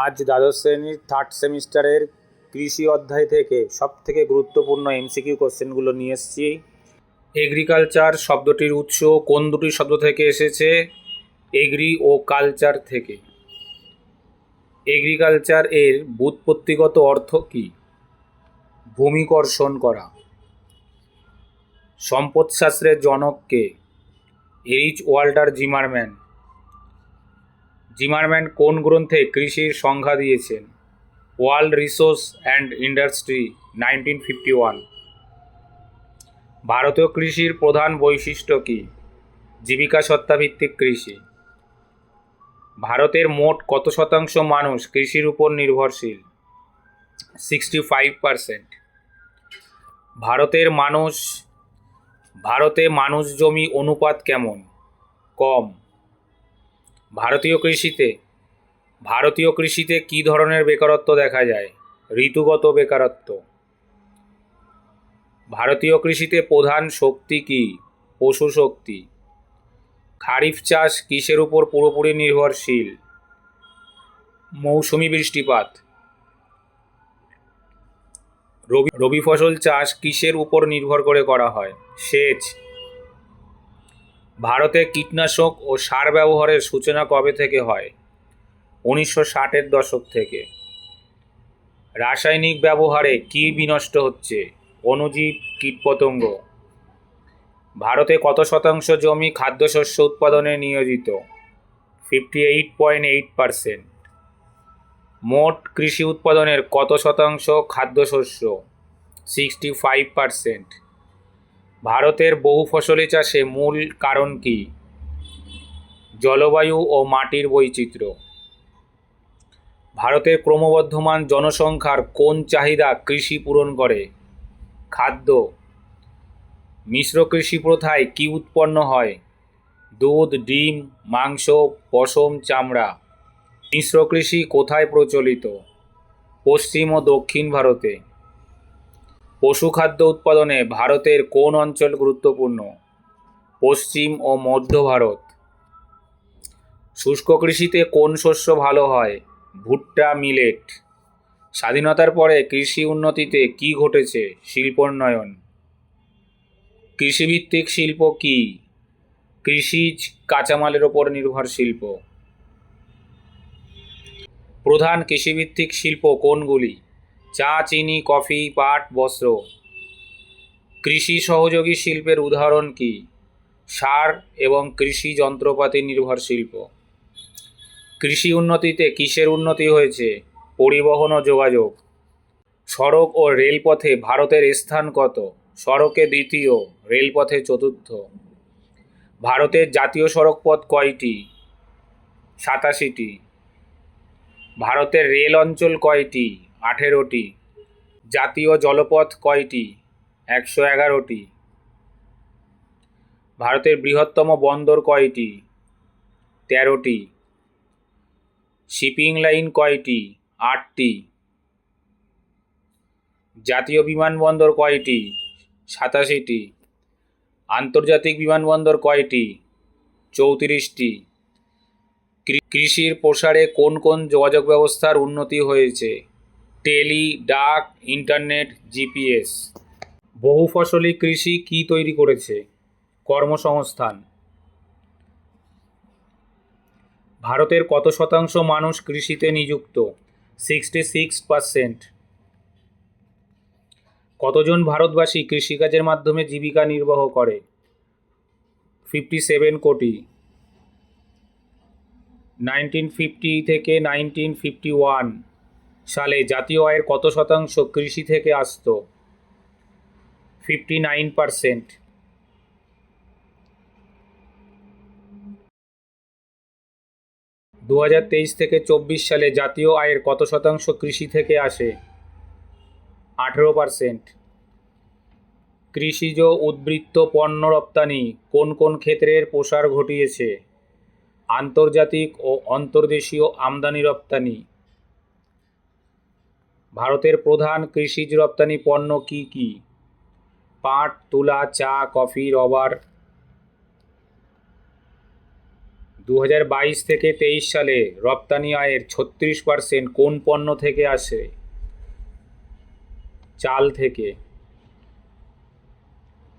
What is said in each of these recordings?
আজ দ্বাদশ শ্রেণির থার্ড সেমিস্টারের কৃষি অধ্যায় থেকে সবথেকে গুরুত্বপূর্ণ এমসিকিউ কোশ্চেনগুলো নিয়ে এসেছি। এগ্রিকালচার শব্দটির উৎস কোন দুটি শব্দ থেকে এসেছে? এগ্রি ও কালচার থেকে। এগ্রিকালচার এর ব্যুৎপত্তিগত অর্থ কী? ভূমিকর্ষণ করা। সম্পদশাস্ত্রের জনককে এইচ ওয়াল্টার জিমারম্যান জিমারম্যান কোন গ্রন্থে কৃষির সংজ্ঞা দিয়েছেন? World resource and industry, nineteen fifty one. ভারতীয় কৃষির প্রধান বৈশিষ্ট্য কী? জীবিকা সত্তাভিত্তিক কৃষি। ভারতের মোট কত শতাংশ মানুষ কৃষির উপর নির্ভরশীল? Sixty five percent. ভারতের মানুষ, ভারতে মানুষ জমি অনুপাত কেমন? কম। ভারতীয় কৃষিতে ভারতীয় কৃষিতে কী ধরনের বেকারত্ব দেখা যায়? ঋতুগত বেকারত্ব। ভারতীয় কৃষিতে প্রধান শক্তি কী? পশু শক্তি। খারিফ চাষ কিসের উপর পুরোপুরি নির্ভরশীল? মৌসুমি বৃষ্টিপাত। রবি রবি ফসল চাষ কিসের উপর নির্ভর করে করা হয়? সেচ। ভারতে কীটনাশক ও সার ব্যবহারের সূচনা কবে থেকে হয়? উনিশশো ষাটের দশক থেকে। রাসায়নিক ব্যবহারে কী বিনষ্ট হচ্ছে? অণুজীব কীটপতঙ্গ। ভারতে কত শতাংশ জমি খাদ্যশস্য উৎপাদনে নিয়োজিত? Fifty eight point eight percent. মোট কৃষি উৎপাদনের কত শতাংশ খাদ্যশস্য? Sixty five percent. ভারতের বহু ফসলি চাষে মূল কারণ কি? জলবায়ু ও মাটির বৈচিত্র্য। ভারতের ক্রমবর্ধমান জনসংখ্যার কোন চাহিদা কৃষি পূরণ করে? খাদ্য। মিশ্র কৃষি প্রথায় কী উৎপন্ন হয়? দুধ, ডিম, মাংস, পশম, চামড়া। মিশ্র কৃষি কোথায় প্রচলিত? পশ্চিম ও দক্ষিণ ভারতে। পশুখাদ্য উৎপাদনে ভারতের কোন অঞ্চল গুরুত্বপূর্ণ? পশ্চিম ও মধ্য ভারত। শুষ্ক কৃষিতে কোন শস্য ভালো হয়? ভুট্টা, মিলেট। স্বাধীনতার পরে কৃষি উন্নতিতে কী ঘটেছে? শিল্পোন্নয়ন। কৃষিভিত্তিক শিল্প কি? কৃষিজ কাঁচামালের ওপর নির্ভর শিল্প। প্রধান কৃষিভিত্তিক শিল্প কোনগুলি? চা, চিনি, কফি, পাট, বস্ত্র। কৃষি সহযোগী শিল্পের উদাহরণ কি? সার এবং কৃষি যন্ত্রপাতি নির্ভর শিল্প। কৃষি উন্নতিতে কিসের উন্নতি হয়েছে? পরিবহন ও যোগাযোগ। সড়ক ও রেলপথে ভারতের স্থান কত? সড়কে দ্বিতীয়, রেলপথে চতুর্থ। ভারতের জাতীয় সড়কপথ কয়টি? সাতাশিটি। ভারতের রেল অঞ্চল কয়টি? আঠেরোটি। জাতীয় জলপথ কয়টি? একশো এগারোটি। ভারতের বৃহত্তম বন্দর কয়টি? তেরোটি। শিপিং লাইন কয়টি? আটটি। জাতীয় বিমানবন্দর কয়টি? সাতাশিটি। আন্তর্জাতিক বিমানবন্দর কয়টি? চৌত্রিশটি। কৃষির প্রসারে কোন কোন যোগাযোগ ব্যবস্থার উন্নতি হয়েছে? টেলি, ডাক, ইন্টারনেট, জিপিএস। বহু ফসলি কৃষি কি তৈরি করেছে? কর্মসংস্থান। ভারতের কত শতাংশ মানুষ কৃষিতে নিযুক্ত? সিক্সটি সিক্স পারসেন্ট কতজন ভারতবাসী কৃষিকাজের মাধ্যমে জীবিকা নির্বাহ করে? Fifty seven crore. Nineteen fifty থেকে নাইনটিন ফিফটি ওয়ান সালে জাতীয় আয়ের কত শতাংশ কৃষি থেকে আসতো? Fifty nine percent. দু হাজার তেইশ থেকে চব্বিশ সালে জাতীয় আয়ের কত শতাংশ কৃষি থেকে আসে? আঠেরো পারসেন্ট। কৃষিজ উদ্বৃত্ত পণ্য রপ্তানি কোন কোন ক্ষেত্রের প্রসার ঘটিয়েছে? আন্তর্জাতিক ও অন্তর্দেশীয় আমদানি রপ্তানি। ভারতের প্রধান কৃষিজ রপ্তানি পণ্য কি কি? পাট, তুলা, চা, কফি, রবার। দু বাইশ থেকে তেইশ সালে রপ্তানি আয়ের ছত্রিশ পার্সেন্ট কোন পণ্য থেকে আসে? চাল থেকে।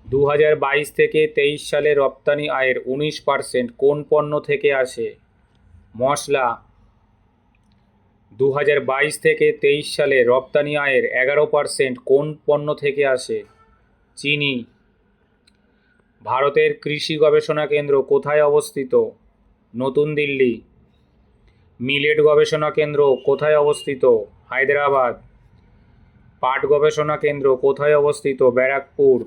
দু বাইশ থেকে তেইশ সালে রপ্তানি আয়ের উনিশ পার্সেন্ট কোন পণ্য থেকে আসে? মশলা দু হাজার বাইশ থেকে তেইশ সালে রপ্তানি আয়ের এগারো পার্সেন্ট কোন পণ্য থেকে আসে? চিনি। ভারতের কৃষি গবেষণা কেন্দ্র কোথায় অবস্থিত? নতুন দিল্লি। মিলেট গবেষণা কেন্দ্র কোথায় অবস্থিত? হায়দ্রাবাদ। পাট গবেষণা কেন্দ্র কোথায় অবস্থিত? ব্যারাকপুর।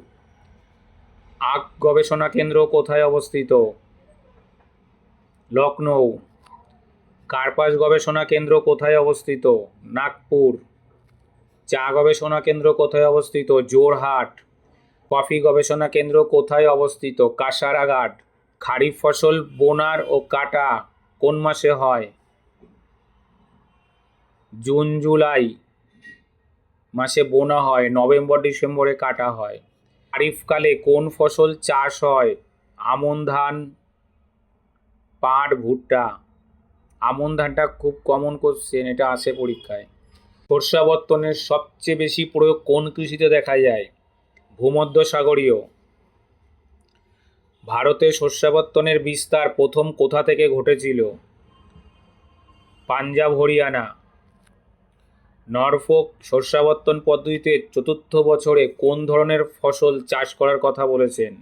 আখ গবেষণা কেন্দ্র কোথায় অবস্থিত? লখনৌ কার্পাস গবেষণা কেন্দ্র কোথায় অবস্থিত? নাগপুর। চা গবেষণা কেন্দ্র কোথায় অবস্থিত? জোরহাট। কফি গবেষণা কেন্দ্র কোথায় অবস্থিত? কাসারাঘাট। খারিফ ফসল বোনার ও কাটা কোন মাসে হয়? জুন, জুলাই মাসে বোনা হয়, নভেম্বর, ডিসেম্বরে কাটা হয়। খারিফকালে কোন ফসল চাষ হয়? আমন ধান, পাট, ভুট্টা। আমন ধানটা খুব কমন কোশ্চেন এটা আসে পরীক্ষায়। সর্ষাবর্তনের সবচেয়ে বেশি প্রয়োগ কোন কৃষিতে দেখা যায়? ভূমধ্য সাগরীয় ভারতে শস্যাবর্তনের বিস্তার প্রথম কোথা থেকে ঘটেছিল? পাঞ্জাব, হরিয়ানা। নরফোক শস্যাবর্তন পদ্ধতিতে চতুর্থ বছরে কোন ধরনের ফসল চাষ করার কথা বলেছেন?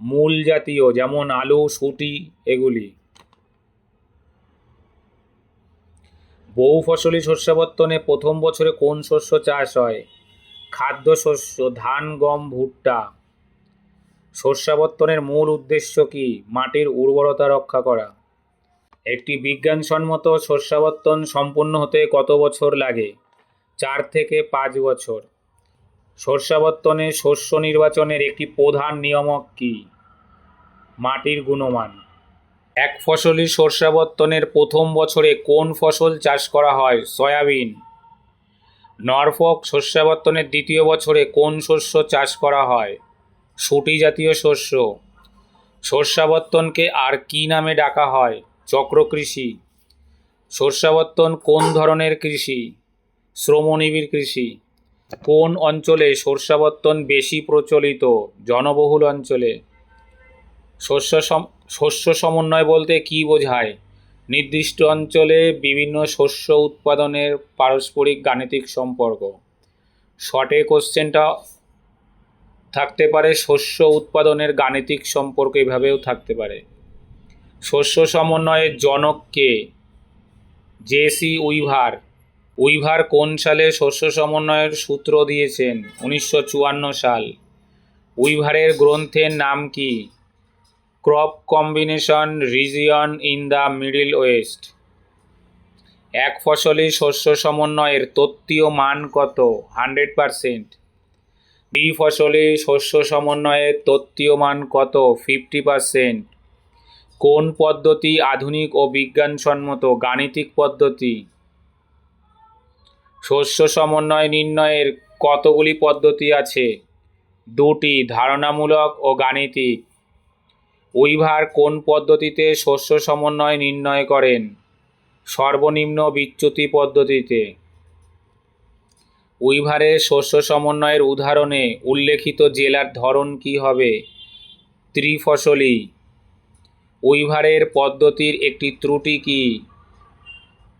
মূল জাতীয়, যেমন আলু শুটি এগুলি। বহু ফসলি শস্যাবর্তনে প্রথম বছরে কোন শস্য চাষ হয়? খাদ্য শস্য, ধান, গম, ভুট্টা। শস্যাবর্তনের মূল উদ্দেশ্য কি? মাটির উর্বরতা রক্ষা করা। একটি বিজ্ঞানসম্মত শস্যাবর্তন সম্পূর্ণ হতে কত বছর লাগে? চার থেকে পাঁচ বছর। শস্যাবর্তনে শস্য নির্বাচনের একটি প্রধান নিয়ামক কি? মাটির গুণমান। এক ফসলি শস্যাবর্তনের প্রথম বছরে কোন ফসল চাষ করা হয়? সয়াবিন। নরফক শস্যাবর্তনের দ্বিতীয় বছরে কোন শস্য চাষ করা হয়? শুটি জাতীয় শস্য। শস্যাবর্তনকে আর কি নামে ডাকা হয়? চক্রকৃষি শস্যাবর্তন কোন ধরনের কৃষি? শ্রমনিবিড় কৃষি। কোন অঞ্চলে শস্যাবর্তন বেশি প্রচলিত? জনবহুল অঞ্চলে। শস্য শস্য সমন্বয় বলতে কি বোঝায়? নির্দিষ্ট অঞ্চলে বিভিন্ন শস্য উৎপাদনের পারস্পরিক গাণিতিক সম্পর্ক। শর্টে কোশ্চেনটা থাকতে পারে, শস্য উৎপাদনের গাণিতিক সম্পর্ক এভাবেও থাকতে পারে। শস্য সমন্বয়ের জনক কে? JC weaver. উইভার কোন সালে শস্য সমন্বয়ের সূত্র দিয়েছেন? উনিশশো চুয়ান্ন সাল। উইভারের গ্রন্থের নাম কি? Crop combination region in the middle west. এক ফসলি শস্য সমন্বয়ের তত্ত্বীয় মান কত? Hundred percent. দ্বি ফসলি শস্য সমন্বয়ের তত্ত্বীয় মান কত? Fifty percent. কোন পদ্ধতি আধুনিক ও বিজ্ঞানসম্মত? গাণিতিক পদ্ধতি। শস্য সমন্বয় নির্ণয়ের কতগুলি পদ্ধতি আছে? দুটি ধারণামূলক ও গাণিতিক। উইভার কোন পদ্ধতিতে শস্য সমন্বয় নির্ণয় করেন? সর্বনিম্ন বিচ্যুতি পদ্ধতিতে। উইভারের শস্য সমন্বয়ের উদাহরণে উল্লেখিত জেলার ধরন কি হবে? ত্রিফসলি। উইভারের পদ্ধতির একটি ত্রুটি কি?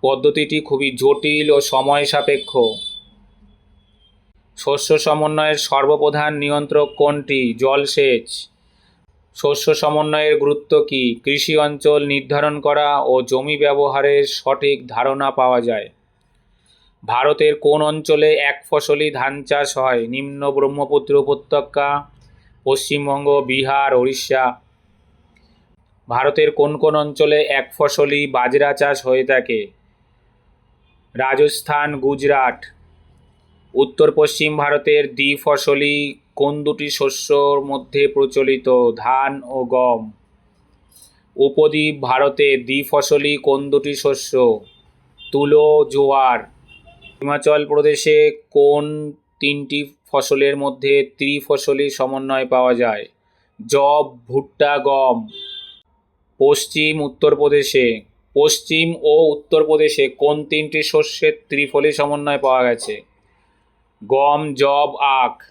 পদ্ধতিটি খুবই জটিল ও সময় সাপেক্ষ। শস্য সমন্বয়ের সর্বপ্রধান নিয়ন্ত্রক কোনটি? জলসেচ। শস্য সমন্বয়ের গুরুত্ব কি? কৃষি অঞ্চল নির্ধারণ করা ও জমি ব্যবহারের সঠিক ধারণা পাওয়া যায়। ভারতের কোন অঞ্চলে এক ফসলি ধান চাষ হয়? নিম্ন ব্রহ্মপুত্র উপত্যকা, পশ্চিমবঙ্গ, বিহার, ওড়িশা। ভারতের কোন কোন অঞ্চলে এক ফসলি বাজরা চাষ হয়ে থাকে? রাজস্থান, গুজরাট। উত্তর পশ্চিম ভারতের দ্বিফসলি কোন দুটি শস্যর মধ্যে প্রচলিত ধান ও গম? উপদ্বীপ ভারতে দ্বিফসলি কোন দুটি শস্য? তুলো, জোয়ার। হিমাচল প্রদেশে কোন তিনটি ফসলের মধ্যে ত্রিফসলি সমন্বয় পাওয়া যায়? যব ভুট্টা, গম। পশ্চিম উত্তরপ্রদেশে পশ্চিম ও উত্তরপ্রদেশে কোন তিনটি শস্যের ত্রিফলি সমন্বয় পাওয়া গেছে? গম, জব, আখ।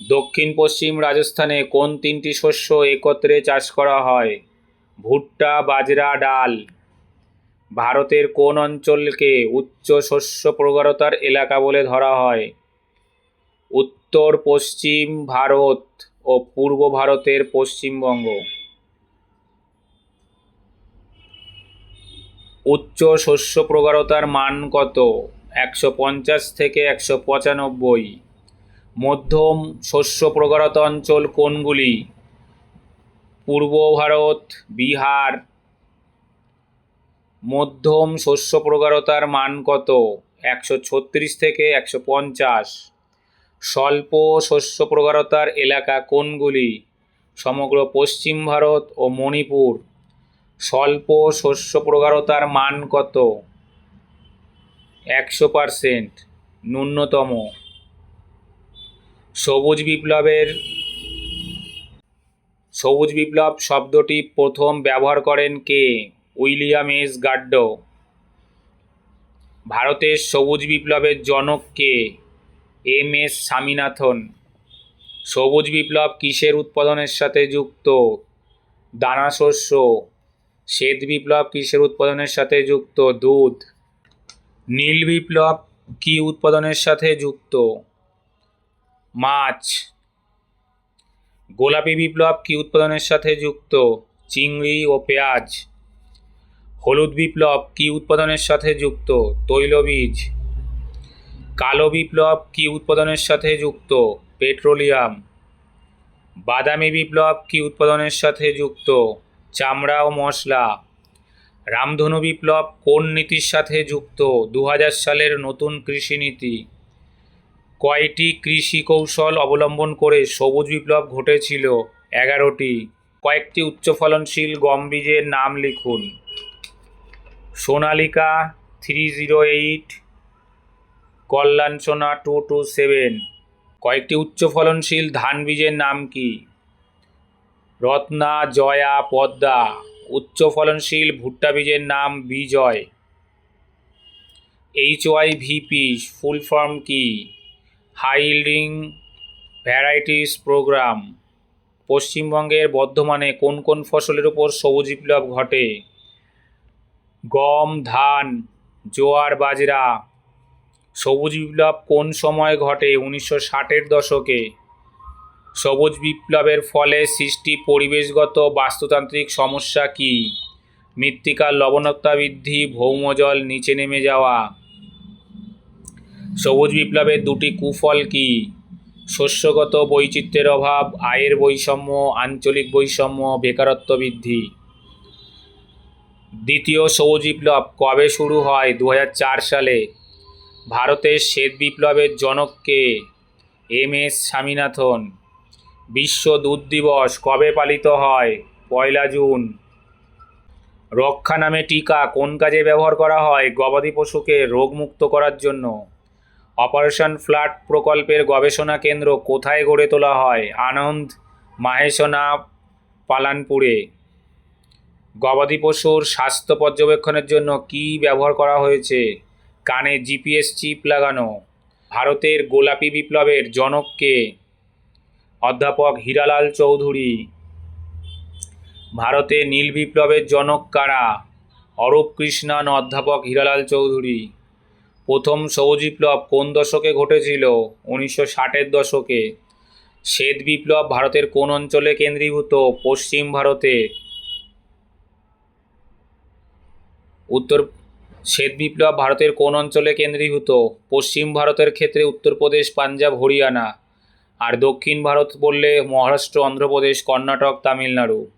দক্ষিণ পশ্চিম রাজস্থানে কোন তিনটি শস্য একত্রে চাষ করা হয়? ভুট্টা, বাজরা, ডাল। ভারতের কোন অঞ্চলকে উচ্চ শস্য প্রগাঢ়তার এলাকা বলে ধরা হয়? উত্তর, পশ্চিম ভারত ও পূর্ব ভারতের পশ্চিমবঙ্গ। উচ্চ শস্য প্রগাঢ়তার মান কত? একশো পঞ্চাশ থেকে একশো পঁচানব্বই। মধ্যম শস্য প্রগাঢ়তা অঞ্চল কোনগুলি? পূর্ব ভারত, বিহার। মধ্যম শস্য প্রগাঢ়তার মান কত? একশো ছত্রিশ থেকে একশো পঞ্চাশ। স্বল্প শস্য প্রগাঢ়তার এলাকা কোনগুলি? সমগ্র পশ্চিম ভারত ও মণিপুর। স্বল্প শস্য প্রগাঢ়তার মান কত? একশো পারসেন্ট, ন্যূনতম। সবুজ বিপ্লবের সবুজ বিপ্লব শব্দটি প্রথম ব্যবহার করেন কে? William S গাড্ডো। ভারতের সবুজ বিপ্লবের জনক কে? M S Swaminathan. সবুজ বিপ্লব কিসের উৎপাদনের সাথে যুক্ত? দানা শস্য। শ্বেত বিপ্লব কিসের উৎপাদনের সাথে যুক্ত? দুধ। নীল বিপ্লব কি উৎপাদনের সাথে যুক্ত? মাছ। গোলাপি বিপ্লব কি উৎপাদনের সাথে যুক্ত? চিংড়ি ও পেঁয়াজ। হলুদ বিপ্লব কি উৎপাদনের সাথে যুক্ত? তৈলবীজ কালো বিপ্লব কি উৎপাদনের সাথে যুক্ত? পেট্রোলিয়াম। বাদামি বিপ্লব কি উৎপাদনের সাথে যুক্ত? চামড়া ও মশলা। রামধনু বিপ্লব কোন নীতির সাথে যুক্ত? দু হাজার সালের নতুন কৃষি নীতি। কয়টি কৃষি কৌশল অবলম্বন করে সবুজ বিপ্লব ঘটেছিল? এগারোটি। কয়েকটি উচ্চ ফলনশীল গম বীজের নাম লিখুন। Sonalika three zero eight Kalyan Sona two two seven. কয়েকটি উচ্চ ফলনশীল ধান বীজের নাম কি? রত্না জয়া পদ্মা। উচ্চ ফলনশীল ভুট্টা বীজের নাম Bijoy. H Y VP full form কি? হাই ইল্ডিং ভ্যারাইটিস প্রোগ্রাম, পশ্চিমবঙ্গের বর্ধমানে কোন কোন ফসলের উপর সবুজ বিপ্লব ঘটে? গম, ধান, জোয়ার, বাজরা, সবুজ বিপ্লব কোন সময় ঘটে উনিশশো ষাটের দশকে? সবুজ বিপ্লবের ফলে সৃষ্টি পরিবেশগত বাস্তুতান্ত্রিক সমস্যা কি? মৃত্তিকার লবণাক্তা বৃদ্ধি, ভৌমজল নিচে নেমে যাওয়া সবুজ বিপ্লবের দুটি কুফল কি? শস্যগত বৈচিত্র্যের অভাব, আয়ের বৈষম্য, আঞ্চলিক বৈষম্য, বেকারত্ব বৃদ্ধি। দ্বিতীয় সবুজ বিপ্লব কবে শুরু হয় দু হাজার চার সালে? ভারতের শ্বেত বিপ্লবের জনককে এম এস স্বামীনাথন। বিশ্ব দুধ দিবস কবে পালিত হয়? পয়লা জুন। রক্ষা নামে টিকা কোন কাজে ব্যবহার করা হয়? গবাদি পশুকে রোগমুক্ত করার জন্য। অপারেশন ফ্লাড প্রকল্পের গবেষণা কেন্দ্র কোথায় গড়ে তোলা হয়? আনন্দ, মাহেশনা, পালানপুরে। গবাদি পশুর স্বাস্থ্য পর্যবেক্ষণের জন্য কী ব্যবহার করা হয়েছে? কানে জিপিএস চিপ লাগানো। ভারতের গোলাপি বিপ্লবের জনককে অধ্যাপক হীরালাল চৌধুরী। ভারতে নীল বিপ্লবের জনক কারা? অরূপ কৃষ্ণান, অধ্যাপক হীরালাল চৌধুরী। প্রথম সবুজ বিপ্লব কোন দশকে ঘটেছিল? উনিশশো ষাটের দশকে। শ্বেত বিপ্লব ভারতের কোন অঞ্চলে কেন্দ্রীভূত? পশ্চিম ভারতে। উত্তর শ্বেত বিপ্লব ভারতের কোন অঞ্চলে কেন্দ্রীভূত? পশ্চিম ভারতের ক্ষেত্রে উত্তরপ্রদেশ, পাঞ্জাব, হরিয়ানা। আর দক্ষিণ ভারত বললে মহারাষ্ট্র, অন্ধ্রপ্রদেশ, কর্ণাটক, তামিলনাড়ু।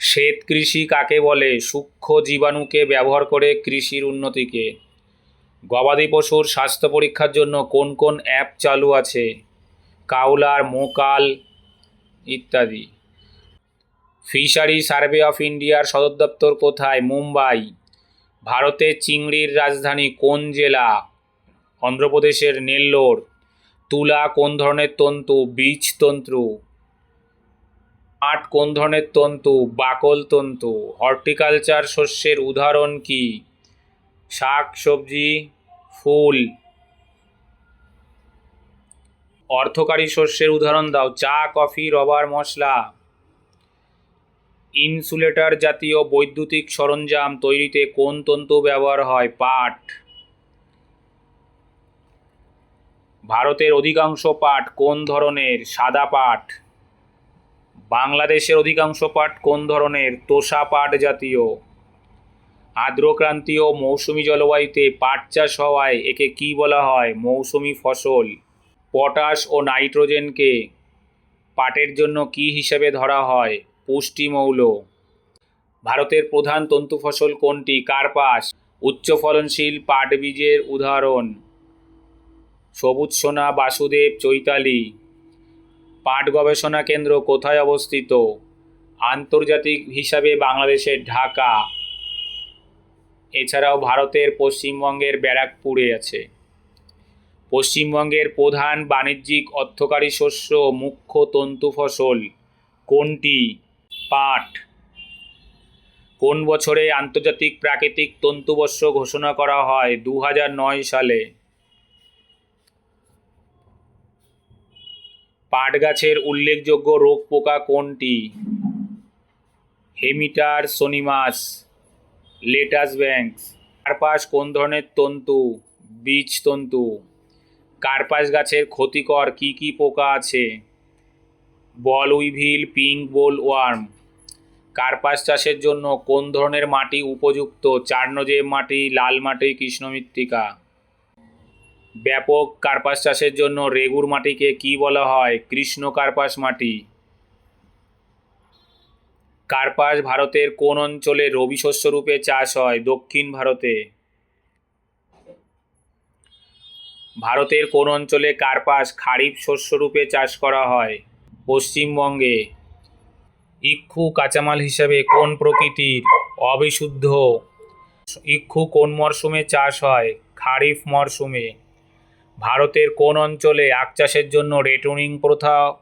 শ্বেত কৃষি কাকে বলে? সূক্ষ্ম জীবাণুকে ব্যবহার করে কৃষির উন্নতিকে। গবাদি পশুর স্বাস্থ্য পরীক্ষার জন্য কোন কোন অ্যাপ চালু আছে? কাউলার মোকাল ইত্যাদি। ফিশারি, সার্ভে অফ ইন্ডিয়ার সদর দপ্তর কোথায়? মুম্বাই। ভারতের চিংড়ির রাজধানী কোন জেলা? অন্ধ্রপ্রদেশের নেল্লোর। তুলা কোন ধরনের তন্তু? বীজ তন্তু। আট কোন ধরনের তন্তু? বাকল তন্তু। হর্টিকালচার শস্যের উদাহরণ কি? শাক, সবজি, ফুল। অর্থকারী শস্যের উদাহরণ দাও। চা, কফি, রবার, মশলা। ইনসুলেটর জাতীয় বৈদ্যুতিক সরঞ্জাম তৈরিতে কোন তন্তু ব্যবহার হয়? পাট। ভারতের অধিকাংশ পাট কোন ধরনের? সাদা পাট। বাংলাদেশের অধিকাংশ পাট কোন ধরনের? তোষা পাট জাতীয়। আর্দ্রক্রান্তীয় মৌসুমি জলবায়ুতে পাট চাষ হওয়ায় একে কী বলা হয় মৌসুমি ফসল? পটাশ ও নাইট্রোজেনকে পাটের জন্য কী হিসেবে ধরা হয়? পুষ্টিমৌল। ভারতের প্রধান তন্তু ফসল কোনটি? কার্পাস। উচ্চ ফলনশীল পাট বীজের উদাহরণ। সবুজ সোনা বাসুদেব চৈতালি। পাট গবেষণা কেন্দ্র কোথায় অবস্থিত? আন্তর্জাতিক হিসাবে বাংলাদেশের ঢাকা। এছাড়াও ভারতের পশ্চিমবঙ্গের ব্যারাকপুরে আছে। পশ্চিমবঙ্গের প্রধান বাণিজ্যিক অর্থকারী শস্য মুখ্য তন্তু ফসল কোনটি? পাট। কোন বছরে আন্তর্জাতিক প্রাকৃতিক তন্তুবর্ষ ঘোষণা করা হয় দু সালে? পাট গাছের উল্লেখযোগ্য রোগ পোকা কোনটি? হেমিটার সোনিমাস লেটাস ব্যাংকস। কার্পাস কোন ধরনের তন্তু? বীজ তন্তু। কার্পাস গাছের ক্ষতিকর কি কি পোকা আছে? Boll weevil, pink boll worm. কার্পাস চাষের জন্য কোন ধরনের মাটি উপযুক্ত? চার্নজেব মাটি, লাল মাটি, কৃষ্ণমৃত্তিকা। ব্যাপক কার্পাস চাষের জন্য রেগুর মাটিকে কি বলা হয়? কৃষ্ণ কার্পাস মাটি। কার্পাস ভারতের কোন অঞ্চলে রবি শস্য রূপে চাষ হয়? দক্ষিণ ভারতে। ভারতের কোন অঞ্চলে কার্পাস খারিফ শস্য রূপে চাষ করা হয়? পশ্চিমবঙ্গে। ইক্ষু কাঁচামাল হিসাবে কোন প্রকৃতির অবিশুদ্ধ? ইক্ষু কোন মরশুমে চাষ হয়? খারিফ মরশুমে। ভারতের কোন অঞ্চলে আখ চাষের জন্য রেটুনিং প্রথা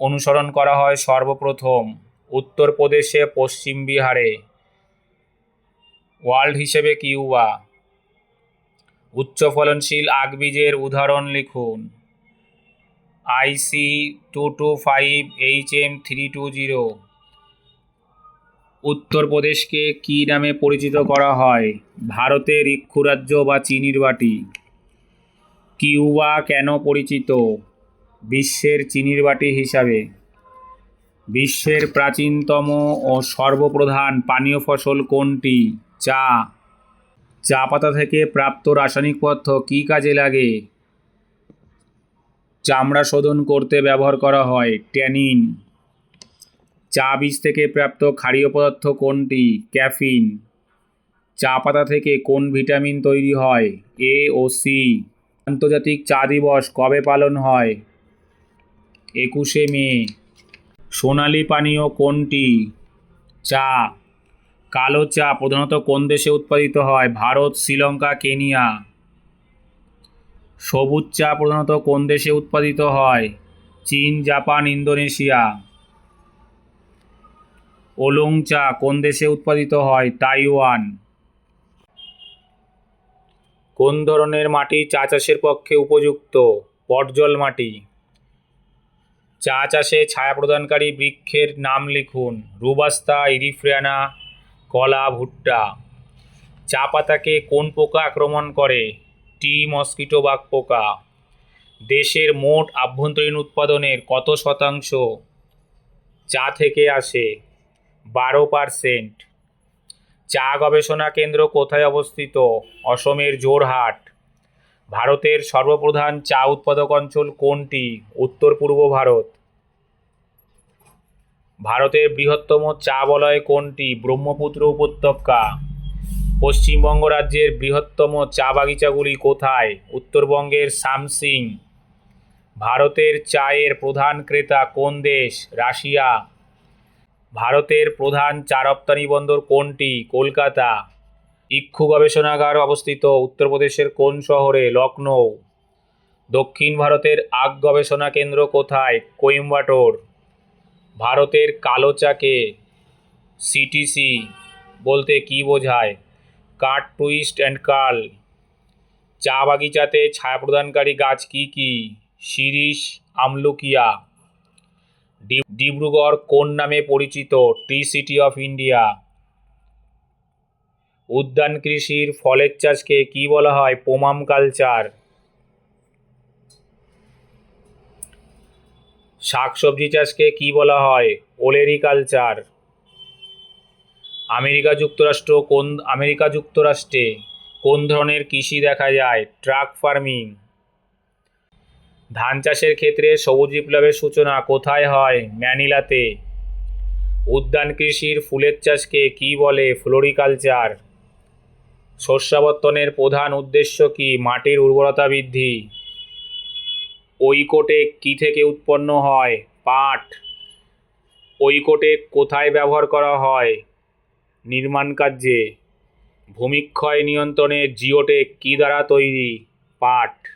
অনুসরণ করা হয় সর্বপ্রথম? উত্তরপ্রদেশে পশ্চিম বিহারে। ওয়ার্ল্ড হিসেবে কিউবা। উচ্চ ফলনশীল আখ বীজের উদাহরণ লিখুন। IC two two five H M three two zero. উত্তরপ্রদেশকে কী নামে পরিচিত করা হয়? ভারতের ইক্ষু রাজ্য বা চিনির বাটি। কিউবা কেন পরিচিত? বিশ্বের চিনির বাটি হিসাবে। বিশ্বের প্রাচীনতম ও সর্বপ্রধান পানীয় ফসল কোনটি? চা। চা পাতা থেকে প্রাপ্ত রাসায়নিক পদার্থ কী কাজে লাগে? চামড়া শোধন করতে ব্যবহার করা হয়। ট্যানিন। চা বীজ থেকে প্রাপ্ত ক্ষারীয় পদার্থ কোনটি? ক্যাফিন। চা পাতা থেকে কোন ভিটামিন তৈরি হয়? এ ও সি। আন্তর্জাতিক চা দিবস কবে পালন হয়? একুশে মে। সোনালী পানীয় কোনটি? চা। কালো চা প্রধানত কোন দেশে উৎপাদিত হয়? ভারত, শ্রীলঙ্কা, কেনিয়া। সবুজ চা প্রধানত কোন দেশে উৎপাদিত হয়? চীন, জাপান, ইন্দোনেশিয়া। ওলং চা কোন দেশে উৎপাদিত হয়? তাইওয়ান। কোন ধরনের মাটি চা চাষের পক্ষে উপযুক্ত? পটজল মাটি। চা চাষে ছায়া প্রদানকারী বৃক্ষের নাম লিখুন। রুবাস্তা, ইরিফ্রিয়ানা, কলা, ভুট্টা। চা পাতাকে কোন পোকা আক্রমণ করে? টি, মস্কিটো বাগ পোকা? দেশের মোট আভ্যন্তরীণ উৎপাদনের কত শতাংশ চা থেকে আসে? বারো পারসেন্ট। চা গবেষণা কেন্দ্র কোথায় অবস্থিত? অসমের জোরহাট। ভারতের সর্বপ্রধান চা উৎপাদক অঞ্চল কোনটি? উত্তর, পূর্ব ভারত। ভারতের বৃহত্তম চা বলয় কোনটি? ব্রহ্মপুত্র উপত্যকা। পশ্চিমবঙ্গ রাজ্যের বৃহত্তম চা বাগিচাগুলি কোথায়? উত্তরবঙ্গের সামসিং। ভারতের চায়ের প্রধান ক্রেতা কোন দেশ? রাশিয়া। ভারতের প্রধান চা রপ্তানি বন্দর কোনটি? কলকাতা। ইক্ষু গবেষণাগার অবস্থিত উত্তরপ্রদেশের কোন শহরে? লখনৌ দক্ষিণ ভারতের আগ গবেষণা কেন্দ্র কোথায়? কোয়েম্বাটোর। ভারতের কালো চাকে সিটিসি বলতে কী বোঝায়? Cut twist and curl. চা বাগিচাতে ছায়া প্রদানকারী গাছ কি কি? শিরীষ আমলুকিয়া। ডিব্রুগড় কোন নামে পরিচিত? Tea city of India. উদ্যান কৃষির ফলের চাষকে কি বলা হয় পোমাম কালচার? শাকসবজি চাষকে কি বলা হয় ওলেরিকালচার? আমেরিকা যুক্তরাষ্ট্র কোন, আমেরিকা যুক্তরাষ্ট্রে কোন ধরনের কৃষি দেখা যায়? Truck farming. ধান চাষের ক্ষেত্রে সবুজ বিপ্লবের সূচনা কোথায় হয়? ম্যানিলাতে। উদ্যান কৃষির ফুলের চাষকে কি বলে ফ্লোরিকালচার? শস্যাবর্তনের প্রধান উদ্দেশ্য কি? মাটির উর্বরতা বৃদ্ধি। ঐকোটে কি থেকে উৎপন্ন হয়? পাট। ঐকোটে কোথায় ব্যবহার করা হয়? নির্মাণ কার্যে। ভূমিক্ষয় নিয়ন্ত্রণে জিওটে কি দ্বারা তৈরি? পাট।